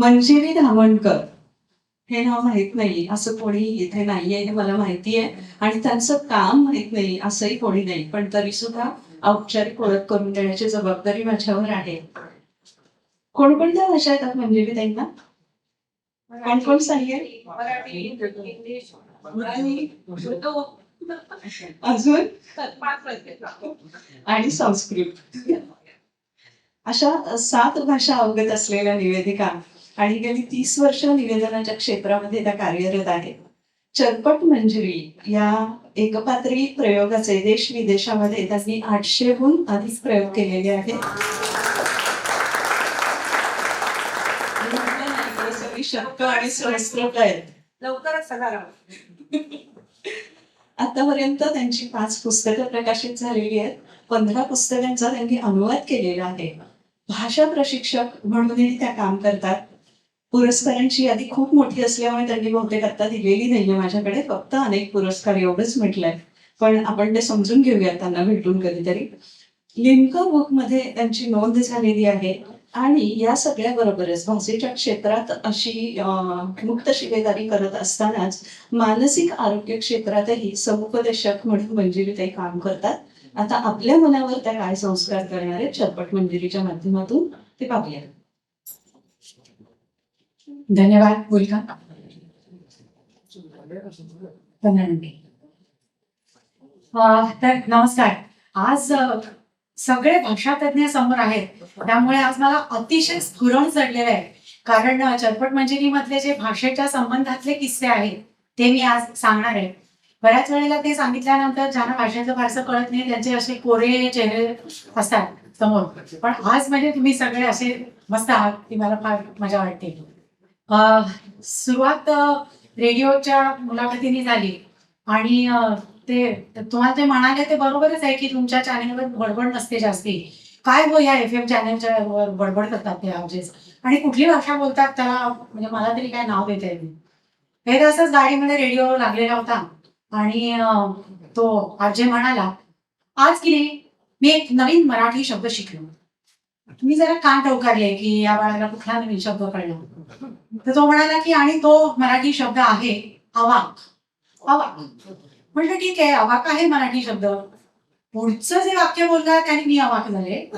मंजिरी धामणकर. हे नाव माहीत नाही असं कोणी इथे नाहीये हे मला माहिती आहे आणि त्यांचं काम माहीत नाही असंही कोणी नाही. पण तरी सुद्धा औपचारिक ओळख करून देण्याची जबाबदारी माझ्यावर आहे. कोणकोणत्या भाषा येतात मंजिरी ताईंना कोण कोण सांगेल? अजून. आणि संस्कृत. अशा सात भाषा अवगत असलेल्या निवेदिका आणि गेली तीस वर्ष निवेदनाच्या क्षेत्रामध्ये त्या कार्यरत आहेत. चरपट मंजिरी या एकपात्री प्रयोगाचे देश विदेशामध्ये त्यांनी आठशेहून अधिक प्रयोग केलेले आहेत. आणि लवकरच सगळा आतापर्यंत त्यांची पाच पुस्तकं प्रकाशित झालेली आहेत. पंधरा पुस्तकांचा त्यांनी अनुवाद केलेला आहे. भाषा प्रशिक्षक म्हणूनही त्या काम करतात. पुरस्कारांची यादी खूप मोठी असल्यामुळे त्यांनी बहुतेक आता दिलेली नाहीये माझ्याकडे. फक्त अनेक पुरस्कार एवढंच म्हटलंय. पण आपण ते समजून घेऊया त्यांना भेटून कधीतरी. लिमका बुकमध्ये त्यांची नोंद झालेली आहे आणि या सगळ्या बरोबरच भाषेच्या क्षेत्रात अशी मुक्त शिलेदारी करत असतानाच मानसिक आरोग्य क्षेत्रातही समुपदेशक म्हणून मंजिरीताई काम करतात. आता आपल्या मनावर त्या काय संस्कार करणार आहेत चरपट मंजिरीच्या माध्यमातून ते पाहूया. धन्यवाद अं, तर नमस्कार. आज सगळे भाषा तज्ज्ञ समोर आहेत. त्यामुळे आज मला अतिशय स्फुरण चढलेलं आहे. कारण अं, चरपट मंजिरीमधले जे भाषेच्या संबंधातले किस्से आहेत ते मी आज सांगणार आहे. बऱ्याच वेळेला ते सांगितल्यानंतर ज्यांना भाषेचं फारसं कळत नाही त्यांचे असे कोरे चेहरे असतात समोर. पण आज म्हणजे तुम्ही सगळे असे मस्त आहात ती मला फार मजा वाटते. सुरुवात रेडिओच्या मुलाखतीने झाली. आणि ते तुम्हाला ते म्हणाले ते बरोबरच आहे की तुमच्या चॅनेलवर बडबड नसते जास्ती. काय हो या एफ एम चॅनेलच्या वर बडबड करतात ते आवाजेस आणि कुठली भाषा बोलतात त्याला म्हणजे मला तरी काय नाव देता येईल हे तसंच गाडीमध्ये रेडिओ लागलेला होता. आणि तो आजे म्हणाला आज की नाही मी एक नवीन मराठी शब्द शिकलो. मी जरा कान टवकारले की या बाळाला कुठला नवीन शब्द कळला? तर तो म्हणाला की आणि तो मराठी शब्द आहे अवाक. अवाक. म्हटलं ठीक आहे अवाक आहे मराठी शब्द. पुढचं जे वाक्य बोलला त्याने मी अवाक झाले.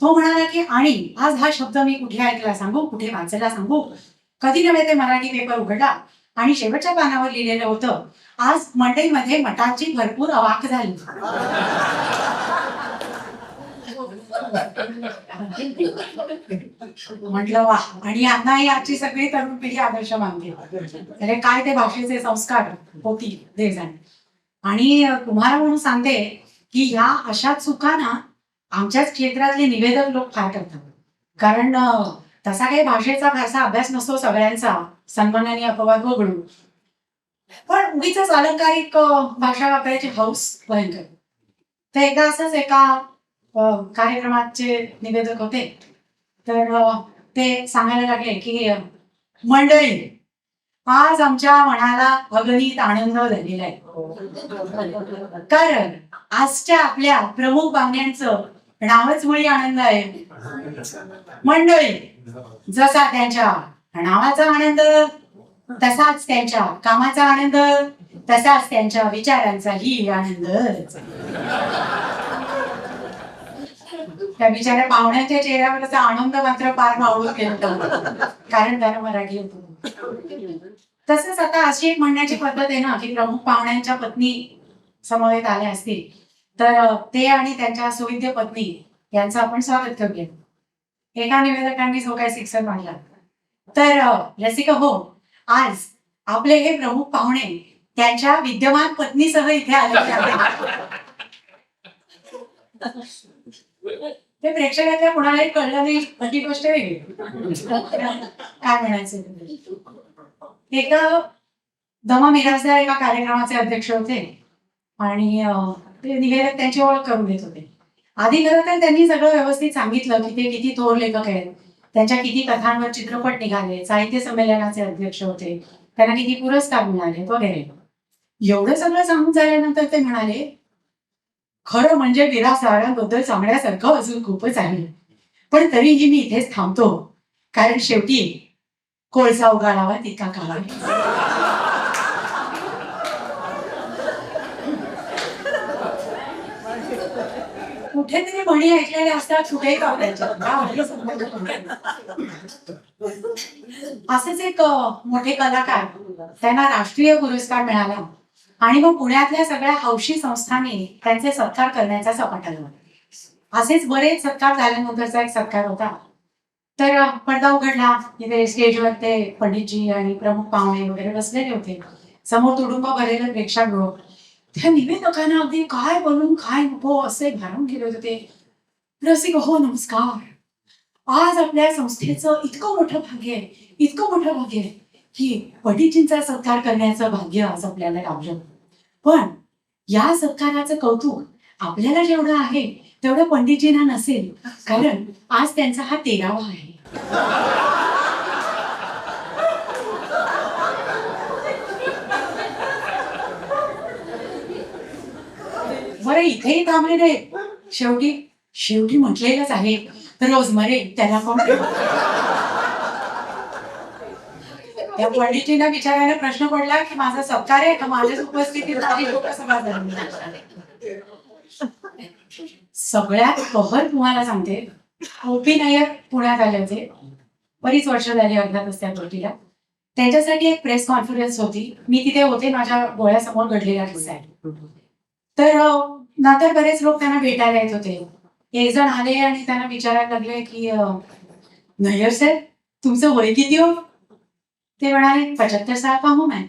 तो म्हणाला की आणि आज हा शब्द मी कुठे ऐकला सांगू? कुठे वाचायला सांगू? कधी नव्हे ते मराठी पेपर उघडला. आणि शेवटच्या पानावर लिहिलेलं होतं आज मंडईमध्ये मठाची भरपूर अवाक झाली. म्हटलं वा. आणि यांना आजची सगळी तरुण पिढी आदर्श मानली अरे काय ते भाषेचे संस्कार होतील ते आणि तुम्हाला म्हणून सांगते की ह्या अशा चुका ना आमच्याच क्षेत्रातले निवेदक लोक फार करतात. कारण तसा काही भाषेचा फारसा अभ्यास नसतो सगळ्यांचा सन्मानाने अपवाद वगळून पण उगीच अलंकारिक भाषा वापरायची हौस भयंकर. तर एकदा असंच एका कार्यक्रमाचे निवेदक होते. तर ते सांगायला लागले की मंडळी आज आमच्या मनाला अगणित आनंद झालेला आहे. कारण आजच्या आपल्या प्रमुख पाहुण्यांचं नावच मुळी आनंद आहे. मंडळी जसा त्यांच्या नावाचा आनंद तसाच त्यांच्या कामाचा आनंद तसाच त्यांच्या विचारांचाही आनंद. त्या बिचाऱ्या पाहुण्यांच्या चेहऱ्यावरचा आनंद मात्र पार मावळून गेला कारण त्यानं मराठी होतं. तसंच आता अशी एक म्हणण्याची पद्धत आहे ना की प्रमुख पाहुण्यांच्या पत्नी समवेत आल्या असतील तर ते आणि त्यांच्या सुविद्य पत्नी यांचं आपण स्वागत करूया. एका निवेदकांनी जो काही शिक्षण मांडला. तर रसिका हो आज आपले हे प्रमुख पाहुणे त्यांच्या विद्यमान पत्नीसह इथे आले ते प्रेक्षकातल्या कुणालाही कळलं नाही ही गोष्ट वेगळी. काय म्हणायचं? एकदा दमा मिराजदार एका कार्यक्रमाचे अध्यक्ष होते आणि ते निवेदक त्यांची ओळख करून देत होते. आधी खरं तर त्यांनी सगळं व्यवस्थित सांगितलं की ते किती थोर लेखक आहेत. त्यांच्या किती कथांवर चित्रपट निघाले साहित्य संमेलनाचे अध्यक्ष होते. त्यांना किती पुरस्कार मिळाले वगैरे. एवढं सगळं सांगून झाल्यानंतर ते म्हणाले खरं म्हणजे विरासाराबद्दल सांगण्यासारखं अजून खूपच आहे. पण तरीही मी इथेच थांबतो. कारण शेवटी कोळसा उगाळावा तितका काळा कुठेतरी म्हणी ऐकलेल्या असतात कुठेही कावडायच्या असेच एक मोठे कलाकार त्यांना राष्ट्रीय पुरस्कार मिळाला. आणि मग पुण्यातल्या सगळ्या हौशी संस्थांनी त्यांचे सत्कार करण्याचा सपाटा लावला असेच बरेच सत्कार झाल्यानंतरचा एक सत्कार होता. तर पडदा उघडला. तिथे स्टेजवर ते पंडितजी आणि प्रमुख पाहुणे वगैरे बसलेले होते. समोर तुडुंब भरलेलं प्रेक्षागृह. त्या निवेदकांना अगदी काय बोलून काय नको असे भारून गेले होते ते. रसिक हो नमस्कार. आज आपल्या संस्थेचं इतकं मोठं भाग्य आहे. इतकं मोठं भाग्य आहे. की पंडितजींचा सत्कार करण्याचं भाग्य आज आपल्याला लाभलं. पण या सत्काराचं कौतुक आपल्याला जेवढं आहे तेवढं पंडितजींना नसेल. कारण आज त्यांचा हा तेरावा आहे. बरं इथेही थांबले नाही. शेवटी शेवटी म्हटलेलंच आहे. रोज मरे त्याला कोण या पंडितजींना विचारायला प्रश्न पडला की माझा सत्कार आहे का? माझ्याच उपस्थितीत सगळ्यात कहर तुम्हाला सांगते गोपी नायर पुण्यात आले होते. बरीच वर्ष झाली अर्ध्यातच त्या गोष्टीला त्यांच्यासाठी एक प्रेस कॉन्फरन्स होती. मी तिथे होते. माझ्या डोळ्यासमोर घडलेला किस्सा आहे. तर नंतर बरेच लोक त्यांना भेटायला येत होते. एक जण आले आणि त्यांना विचारायला लागले की अं, नय्यर सर तुमचं वय किती हो? ते म्हणाले पचहत्तर साल का हूं मैं?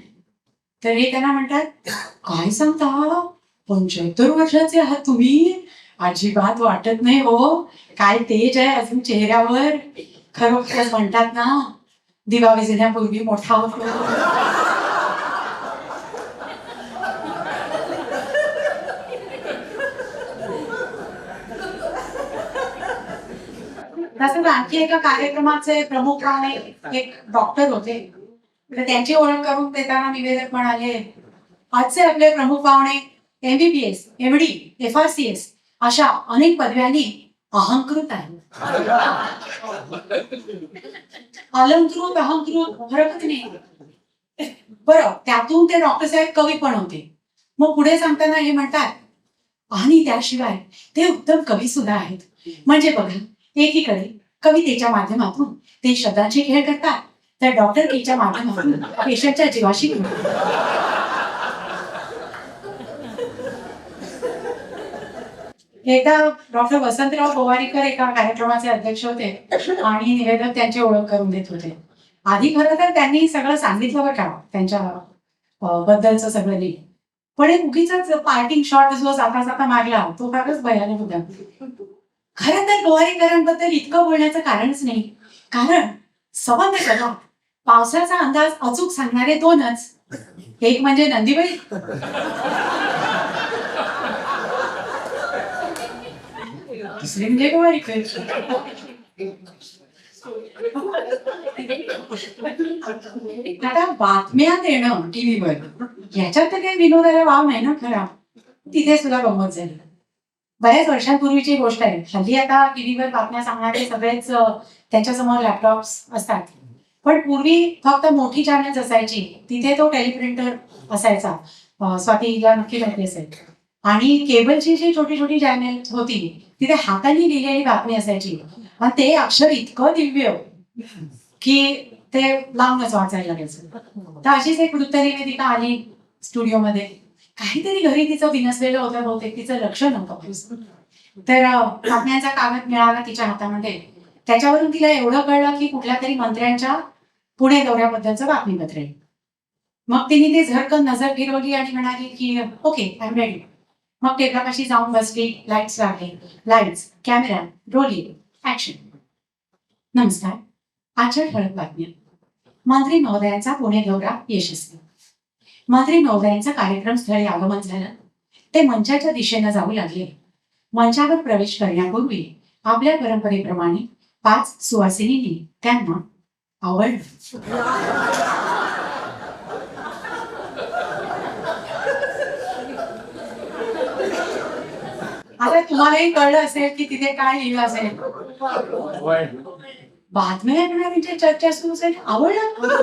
तर हे त्यांना म्हणतात काय सांगता? पंच्याहत्तर वर्षाचे आहात तुम्ही? अजिबात वाटत नाही हो. काय तेज आहे अजून चेहऱ्यावर? खरोखरच म्हणतात ना दिवा विझण्यापूर्वी मोठा होतो. तसंच आणखी एका कार्यक्रमाचे प्रमुख पाहुणे एक डॉक्टर होते. त्यांची ओळख करून देताना निवेदक म्हणाले आजचे आपले प्रमुख पाहुणे MBBS MD F R C S अशा अनेक पदव्यांनी अहंकृत आहेत. अलंकृत अहंकृत हरकत नाही? बरं त्यातून ते डॉक्टर साहेब कवी पण होते. मग पुढे सांगताना हे म्हणतात आणि त्याशिवाय ते उत्तम कवी सुद्धा आहेत. म्हणजे बघा एकीकडे कवितेच्या माध्यमातून ते शब्दांचे खेळ करतात तर डॉक्टरकीच्या माध्यमातून पेशंटच्या जीवाशी एकदा डॉक्टर वसंतराव गोवारीकर एका कार्यक्रमाचे अध्यक्ष होते आणि निवेदक त्यांची ओळख करून देत होते आधी खरं तर त्यांनी सगळं सांगितलं बरं का त्यांच्या बद्दलचं सगळं नीट पण एक उगीच पार्टिंग शॉट जो जाता जाता मारला तो फारच भयानक होता खरं तर गोवारीकरांबद्दल इतकं बोलण्याचं कारणच नाही कारण संबंध पावसाचा अंदाज अचूक सांगणारे दोनच. एक म्हणजे नंदीबाई? दुसरे म्हणजे गोवारीकर आता बातम्या देणं टीव्हीवर. याच्यात तर काही विनोदाला वाव नाही ना खरा. तिथे सुद्धा गमत झाली. बऱ्याच वर्षांपूर्वीची गोष्ट आहे. हल्ली आता टीव्हीवर बातम्या सांगणारे सगळेच त्यांच्यासमोर लॅपटॉप्स असतात. पण पूर्वी फक्त मोठी चॅनल्स असायची. तिथे तो टेलिप्रिंटर असायचा. स्वातीला नक्की माहिती असेल. आणि केबलची जी छोटी छोटी चॅनल होती तिथे हाताने लिहिलेली बातमी असायची. आणि ते अक्षर इतकं दिव्य की ते लांबच वाचायला लागायचं. तर अशीच एक वृत्तनिवेदिका आली स्टुडिओमध्ये. काहीतरी घरी तिचं विनसलेलं होतं बहुतेक. तिचं लक्ष नव्हतं. तर बातम्यांचा कागद मिळाला तिच्या हातामध्ये. त्याच्यावरून तिला एवढं कळलं की कुठल्या तरी मंत्र्यांच्या पुणे दौऱ्याबद्दलचं बातमीपत्र. आहे मग तिने ते झरकन नजर फिरवली आणि म्हणाली की ओके आय एम रेडी मग टेबलापाशी जाऊन बसली. लाईट्स लागले. लाईट्स कॅमेरा रोली ऍक्शन नमस्कार. आजच्या ठळक बातम्या. मंत्री महोदयांचा पुणे दौरा यशस्वी. मंत्री महोदयांचं कार्यक्रम स्थळी आगमन झालं. ते मंचाच्या दिशेनं जाऊ लागले. मंचावर प्रवेश करण्यापूर्वी आपल्या परंपरेप्रमाणे पाच सुवासिनींनी त्यांना आवडलं आता तुम्हालाही कळलं असेल की तिथे काय लिहिलं असेल? बातम्या ऐकणाऱ्यांची चर्चा सुरू झाली. आवडलं?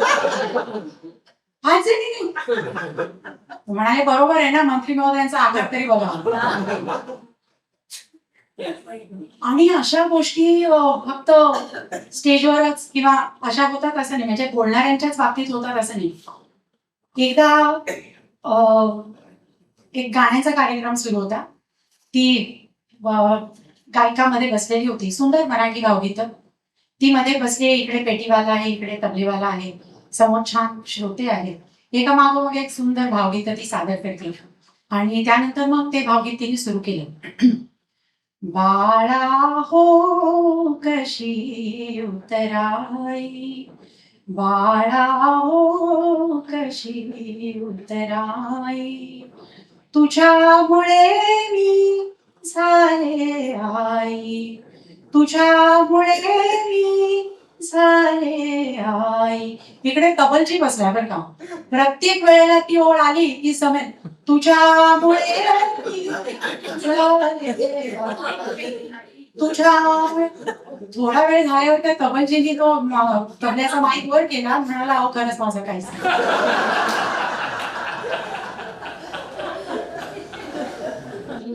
नाही? म्हणाले बरोबर आहे ना मंत्री महोदयांचा आकार तरी बघा. आणि अशा गोष्टी फक्त स्टेजवरच किंवा अशा होतात असं नाही. म्हणजे बोलणाऱ्यांच्याच बाबतीत होतात असं नाही. एकदा एक गाण्याचा कार्यक्रम सुरू होता. ती गायकामध्ये बसलेली होती. सुंदर मराठी गावगीत. ती मध्ये बसली इकडे पेटीवाला आहे इकडे तबलेवाला आहे. समोर छान श्रोते आहेत. एका मागोमाग एक सुंदर भावगीत ती सादर करते. आणि त्यानंतर मग ते भावगीत तिने सुरू केलं. बाळा हो कशी उतराई? बाळा हो कशी उतराई? तुझ्यामुळे मी झाले आई. तुझ्यामुळे मी झाले आई. इकडे कबलची बसलाय बरं का. प्रत्येक वेळेला ती ओळ आली की समेल तुझ्यामुळे तुझ्यामुळे थोडा वेळ झाल्यावर त्या कबलजींनी तो म, तबल्याचा माईक वर केला. म्हणाला अहो खरंच माझं काहीच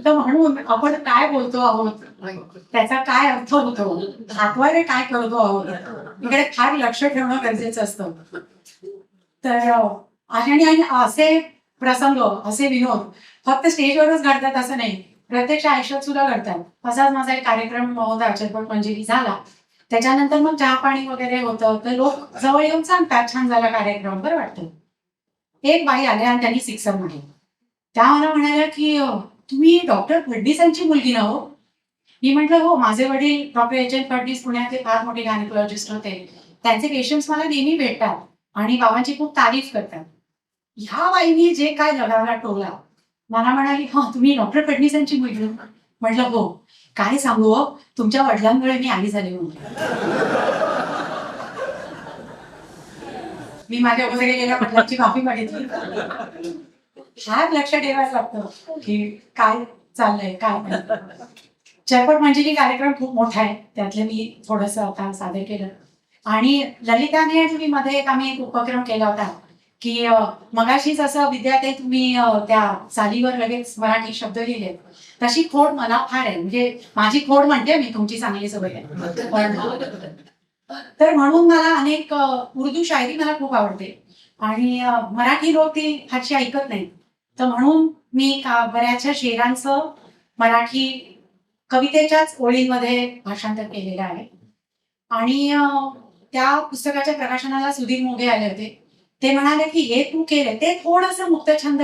तर म्हणून आपण काय बोलतो आहोत? त्याचा काय अर्थ होतो? हातवारे काय करतो आहोत? इकडे फार लक्ष ठेवणं गरजेचं असतं. तर आणि आणि असे प्रसंग असे विनोद फक्त स्टेजवरच घडतात असं नाही. प्रत्यक्ष आयुष्यात सुद्धा घडतात. असाच माझा एक कार्यक्रम होता चरपट मंजिरी झाला. त्याच्यानंतर मग चहा पाणी वगैरे होतं. तर लोक जवळ येऊन सांगतात छान झाला कार्यक्रम बरं वाटतं. एक बाई आल्या आणि त्यांनी सिक्सर म्हटलं त्या मला म्हणाल्या की तुम्ही डॉक्टर फडणीसांची मुलगी ना हो? मी म्हटलं हो माझे वडील डॉक्टर एच एन फडणीस पुण्यातले फार मोठे गायनेकोलॉजिस्ट होते. त्यांचे पेशंट्स मला नेहमी भेटतात आणि बाबांची खूप तारीफ करतात. ह्या बाईनी जे काय लगावला टोला मला म्हणाली हा तुम्ही डॉक्टर फडणीसांची मुलगी हो? म्हटलं हो. काय सांगू हो? तुमच्या वडिलांमुळे मी आई झाली म्हणून. मी माझ्या वगैरे गेल्या वडिलांची कॉफी मागितली. फार लक्ष ठेवायला लागतं की काय चाललंय काय नाही. म्हणजे मंजिरी कार्यक्रम खूप मोठा आहे. त्यातलं मी थोडस आता सादर केलं. आणि ललिताने तुम्ही मध्ये एक आम्ही एक उपक्रम केला होता की मगाशीच असं विद्यार्थी तुम्ही त्या चालीवर लगेच मराठी शब्द लिहिले. तशी खोड मला फार आहे. म्हणजे माझी खोड म्हणते मी तुमची चांगली सवय आहे. तर म्हणून मला अनेक उर्दू शायरी मला खूप आवडते. आणि मराठी लोक ती फारशी ऐकत नाहीत. तर म्हणून मी का- बऱ्याचशा शेरांचं मराठी कवितेच्याच ओळींमध्ये भाषांतर केलेलं आहे. आणि त्या पुस्तकाच्या प्रकाशनाला सुधीर मोघे आले होते. ते म्हणाले की हे तू केले ते थोडंसं मुक्तछंद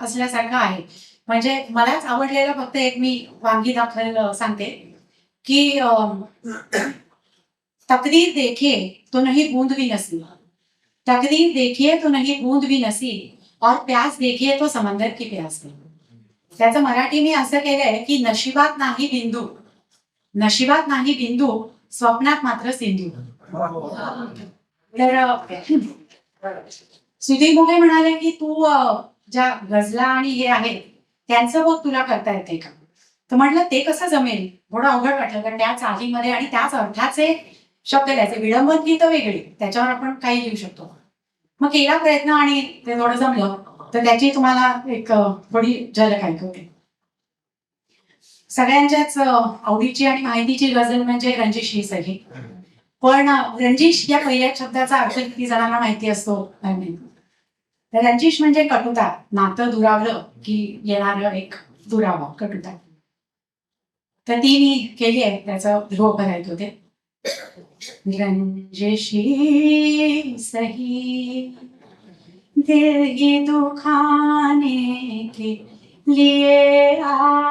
असल्यासारखं आहे. म्हणजे मलाच आवडलेलं फक्त एक मी वांगी दाखल सांगते की तकदीर देखिए तो नहीं बूंद भी नसी तकदीर देखिए तो नहीं बूंद भी नसी और प्यास देखिए तो समंदर की प्यास नहीं त्याचं मराठी मी असं केलंय की नशिबात नाही बिंदू. नशिबात नाही बिंदू स्वप्नात मात्र सिंधू. तर सुधीर मोगे म्हणाले की तू ज्या गजला आणि हे आहेत त्यांचं बघ तुला करता येते का? तर म्हटलं ते कसं जमेल? थोडं अवघड वाटलं कारण त्या चालीमध्ये आणि त्याच अर्थाचे शब्द लिहायचे विडंबन गीत वेगळी. त्याच्यावर आपण काही लिहू शकतो. मग केला प्रयत्न आणि ते थोडं जमलं. तर त्याची तुम्हाला एक थोडी झलक ऐकवते. सगळ्यांच्याच आवडीची आणि माहितीची गझल म्हणजे रंजिश ही सगळी पण अं, रंजिश या पहिल्या शब्दाचा अर्थ किती जणांना माहिती असतो? तर रंजिश म्हणजे कटुता. नातं दुरावलं की येणार एक दुरावा कटुता. तर ती मी केली आहे. त्याचं रोग भरायचं होते रंजिशी सही। दिल ही दुखाने के लिए आ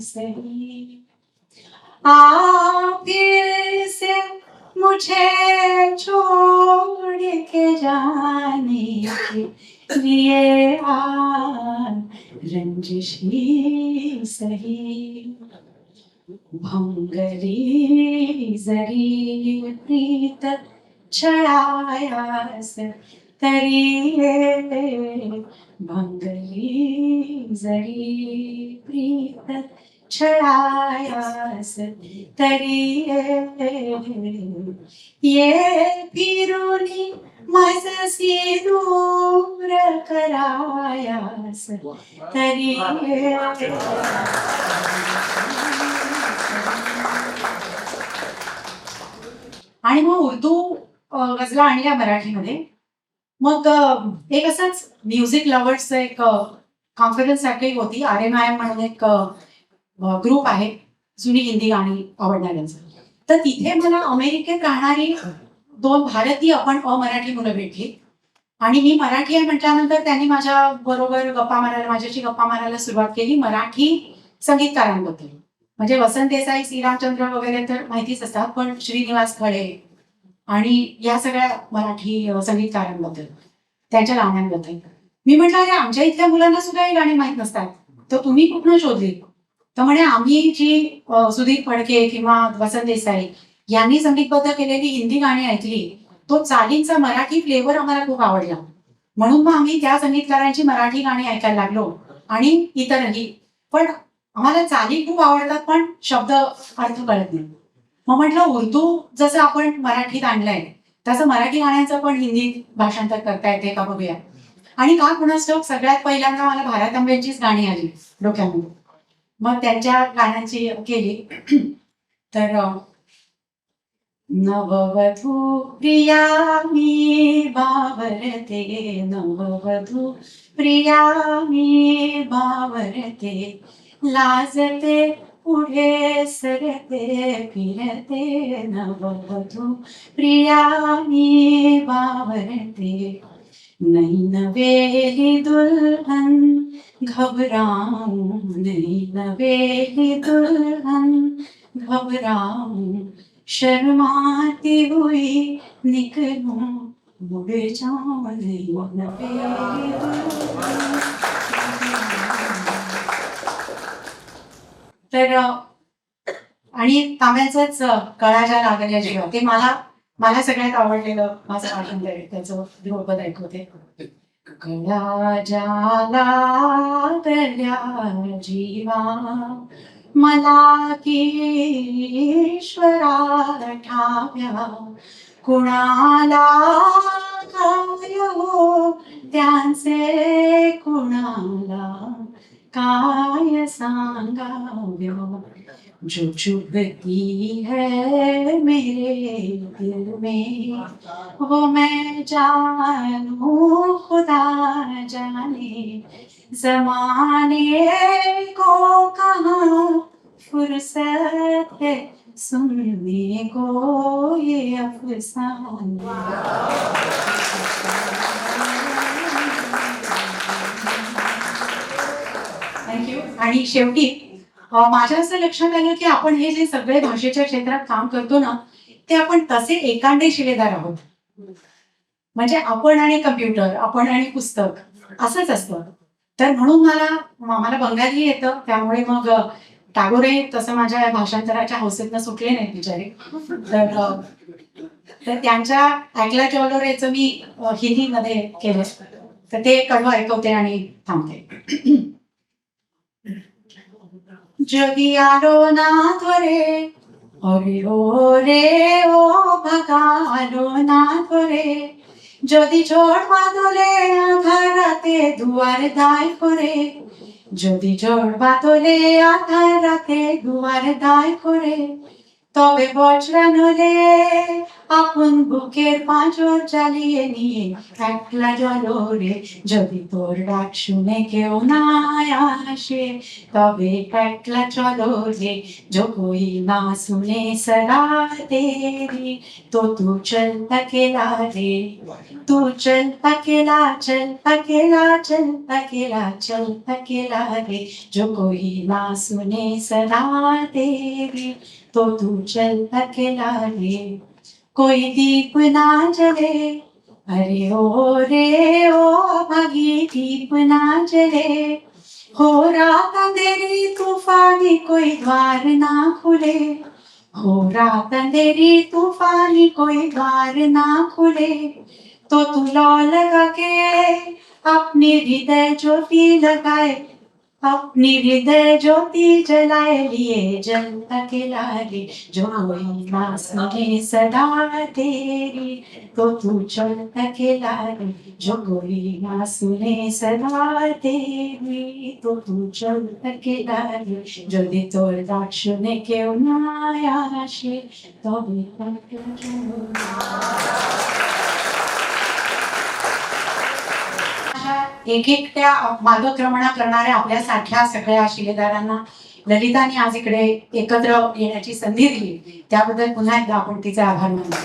सही। आप फिर से मुझे छोड़ के जाने के लिए आ रंजिशी सही। भंगरी जरी प्रीत छळायास तरी भंगली जरी प्रीत छळायास तरी ये. फिरुनी माझसी दूर करायास तरी आणि मग उर्दू गजला आणल्या मराठीमध्ये. मग एक असंच म्युझिक लवर्सचं एक कॉन्फरन्स सारखी होती. आर एम आय एम म्हणून एक ग्रुप आहे. जुनी हिंदी गाणी आवडणाऱ्यांचं. तर तिथे मला अमेरिकेत राहणारी दोन भारतीय आपण अमराठी मुलं भेटली. आणि मी मराठी आहे म्हटल्यानंतर त्यांनी माझ्या बरोबर गप्पा मारायला माझ्याशी गप्पा मारायला सुरुवात केली. मराठी संगीतकारांबद्दल. म्हणजे वसंत देसाई श्रीरामचंद्र वगैरे तर माहितीच असतात पण श्रीनिवास खळे आणि या सगळ्या मराठी संगीतकारांबद्दल त्यांच्या गाण्यांबद्दल. मी म्हटलं अरे आमच्या इथल्या मुलांना सुद्धा ही गाणी माहीत नसतात. तर तुम्ही कुठनं शोधली? तर म्हणे आम्ही जी सुधीर फडके किंवा वसंत देसाई यांनी संगीतबद्ध केलेली हिंदी गाणी ऐकली तो चालींचा मराठी फ्लेवर आम्हाला खूप आवडला. म्हणून मग आम्ही त्या संगीतकारांची मराठी गाणी ऐकायला लागलो आणि इतरही. पण आम्हाला चाली खूप आवडतात पण शब्द अर्थ कळत नाही. मग म्हटलं उर्दू जसं आपण मराठीत आणलंय तसं मराठी गाण्यांचं पण हिंदी भाषांतर करता येते का बघूया. आणि का कुणाच सगळ्यात पहिल्यांदा मला भारत आंब्यांचीच गाणी आली डोक्यामध्ये. मग त्यांच्या गाण्यांची केली. तर नववधू प्रिया मी बावरते. नववधू प्रिया मी बावरते. लाजते पुढे सरते फिरते नववधू प्रिया मी बावरते नहीं नवेली दुल्हन घबराऊ नहीं नवेली दुल्हन घबराऊ शर्माती हुई निकलू मुड़ जाऊ नहीं नवेली दुल्हन। तर आणि तांब्याचाच कळा ज्या लागल्या जेव्हा. ते मला मला सगळ्यात आवडलेलं माझं आनंद आहे त्याचं ध्रुपद ऐकवते. कळा लागल्या जीवा मला की ठाव्या कुणाला काय हो त्यांचे कुणाला काय सांगाव्या जो चुभती है मेरे दिल में वो मैं जानू खुदा जाने, जमाने को कहा, फुर्सत है सुनने को ये अफसाने। आणि शेवटी माझ्या असं लक्षात आलं की आपण हे जे सगळे भाषेच्या क्षेत्रात काम करतो ना ते आपण तसे एकांडे शिलेदार आहोत. म्हणजे आपण आणि कम्प्युटर आपण आणि पुस्तक असंच असतं. तर म्हणून मला मला बंगाली येतं त्यामुळे मग टागोरे तसं माझ्या भाषांतराच्या हौसेतनं सुटले नाहीत बिचारे. तर तर त्यांच्या ऐकला चॉलोरेचं मी हिंदीमध्ये केलं. तर ते कडवं ऐकवते आणि थांबते. যদি আলো না ধরে, ওরে ওরে, ও ভাগা আলো না ধরে, যদি ঝড় বাদলে আধার রাতে দুয়ার দায় করে, যদি ঝড় বাদলে আধার রাতে দুয়ার দায় করে, তবে বজরা নলে আপন বুকের পাঁচর জ্বালিয়ে নিয়ে একলা জলরে যদি তোর ডাক শুনে কেউ না আসে তবে একলা চলো রে जो कोई ना सुने सलाह तेरी तो तू चल अकेला रे तू चल अकेला चल अकेला चल अकेला चल अकेला रे जो कोई ना सुने सलाह तेरी तो तू चल अकेला रे कोई दीप ना जले। अरे ओ रे ओ भागी दीप ना जले। हो रात अंधेरी तूफानी कोई द्वार ना खुले। हो रात अंधेरी तूफानी कोई द्वार ना खुले। तो तू लौ लगा के अपनी हृदय ज्योति लगाए अपनी हृदय ज्योति जलाए लिए जलता के लाली जो कोई ना सुने सदा तेरी तो तू चलता के लाली जो कोई ना सुने सदा तेरी तो तू चलता के लाली যদি তোর ডাক শুনে কেউ না আসে তবে एक एक त्या मार्गक्रमणा करणाऱ्या आपल्या सारख्या सगळ्या शिलेदारांना ललिताने आज इकडे एकत्र येण्याची संधी दिली. त्याबद्दल पुन्हा एकदा आपण तिचा आभार मानतो.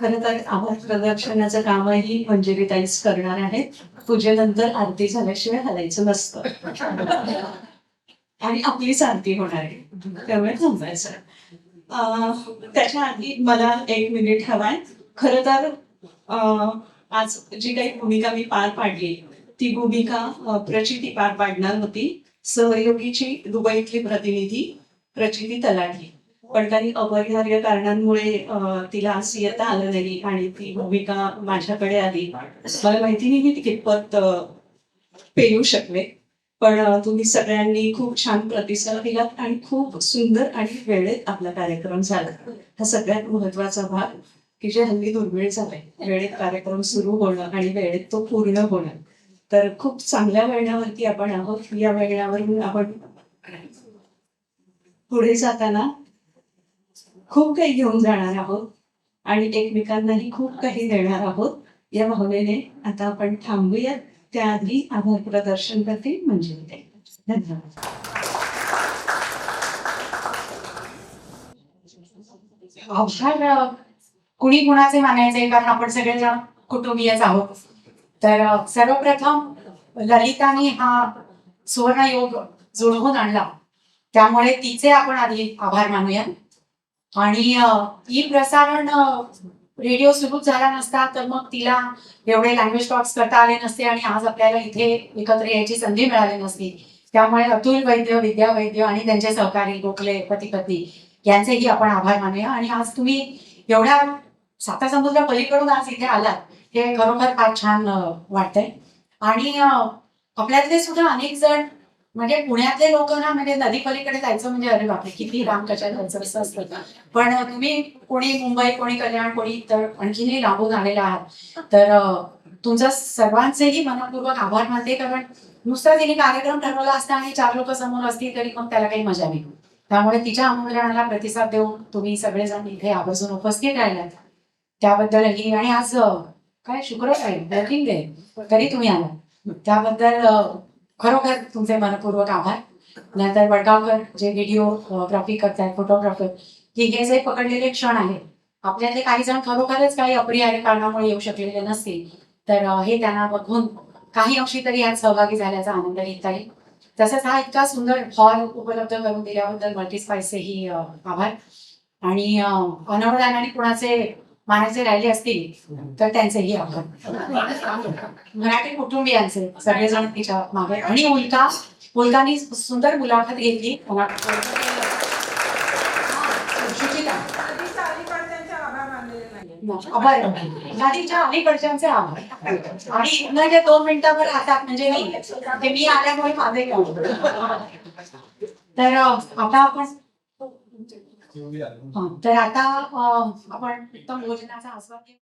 खर तर आभार प्रदर्शनाचं कामही मंजिरीताईच करणार आहेत पूजेनंतर आरती झाल्याशिवाय हलायचं नसतं. आणि आपलीच आरती होणार आहे. त्यामुळे थांबायचं. त्याच्या आधी मला एक मिनिट हवाय. खर तर आज जी काही भूमिका मी पार पाडली ती भूमिका प्रचिती पार पाडणार होती. सहयोगीची दुबईतली प्रतिनिधी प्रचिती तलाठी. पण काही अपरिहार्य कारणांमुळे तिला आज येता आलं नाही आणि ती भूमिका माझ्याकडे आली. मला माहिती नाही मी ती कितपत पेरू शकले. पण तुम्ही सगळ्यांनी खूप छान प्रतिसाद दिलात आणि खूप सुंदर आणि वेळेत आपला कार्यक्रम झाला. हा सगळ्यात महत्त्वाचा भाग की जे हल्ली दुर्मिळ झालंय वेळेत कार्यक्रम सुरू होणं आणि वेळेत तो पूर्ण होणं. तर खूप चांगल्या वळणावरती आपण आहोत. या वळणावरून आपण पुढे जाताना खूप काही घेऊन जाणार आहोत आणि एकमेकांनाही खूप काही देणार आहोत. या भावनेने आता आपण थांबूयात त्याआधी आभार प्रदर्शन करते म्हणजे धन्यवाद. आभार कुणी कुणाचे मानायचे कारण आपण सगळेजण कुटुंबीयच आहोत. तर सर्वप्रथम ललिताने हा सुवर्णयोग जुळवून आणला. त्यामुळे तिचे आपण आधी आभार मानूया. आणि ई प्रसारण रेडिओ सुरू झाला नसता तर मग तिला एवढे लँग्वेज टॉक्स करता आले नसते आणि आज आपल्याला इथे एकत्र यायची संधी मिळाली नसती. त्यामुळे अतुल वैद्य विद्या वैद्य आणि त्यांचे सहकारी गोखले पती पत्नी यांचेही आपण आभार मानूया. आणि आज तुम्ही एवढ्या साता समुद्र पलीकडून आज इथे आलात. हे खरोखर फार छान वाटतंय. आणि आपल्यातले सुद्धा अनेक जण म्हणजे पुण्यातले लोक ना म्हणजे नदी पलीकडे जायचं म्हणजे अरे बापरे किती लांब कशा जायचं असं असतं. पण तुम्ही कोणी मुंबई कोणी कल्याण कोणी तर आणखीनही लांबून आलेला आहात. तर तुमचा तुमचं सर्वांचेही मनपूर्वक आभार मानते कारण नुसता तिने कार्यक्रम ठरवला असता आणि चार लोक समोर असतील तरी मग त्याला काही मजा नाही. त्यामुळे तिच्या आमंत्रणाला प्रतिसाद देऊन तुम्ही सगळेजण इथे आवर्जून उपस्थित राहिलात. त्याबद्दलही आणि आज काय शुक्रवार आहे वर्किंग डे तरी तुम्ही आला त्याबद्दल खरोखर तुमचे मनपूर्वक आभार नंतर वडगावकर जे व्हिडिओग्राफी करतात फोटोग्राफर की हे जे पकडलेले क्षण आहेत आपल्यातले काही जण खरोखरच काही अपरिहार्य कारणामुळे येऊ शकलेले नसतील तर हे त्यांना बघून काही अंशी तरी यात सहभागी झाल्याचा आनंद घेता येईल तसंच हा इतका सुंदर हॉल उपलब्ध करून दिल्याबद्दल मल्टीस्पाईसचेही ही आभार आणि अ, अनवदानाने कुणाचे मानाचे राहिले असतील तर त्यांचेही आभार मराठी कुटुंबियांचे सगळेजण तिच्यामागे. आणि उल्का उल्कानी सुंदर मुलाखत घेतली. अलीकडच्यांचे आभार. आणि म्हणजे दोन मिनिटावर राहतात. म्हणजे मी आल्यामुळे माझे. तर आता आपण तर आता आपण उत्तम भोजनाचा आस्वाद घेऊ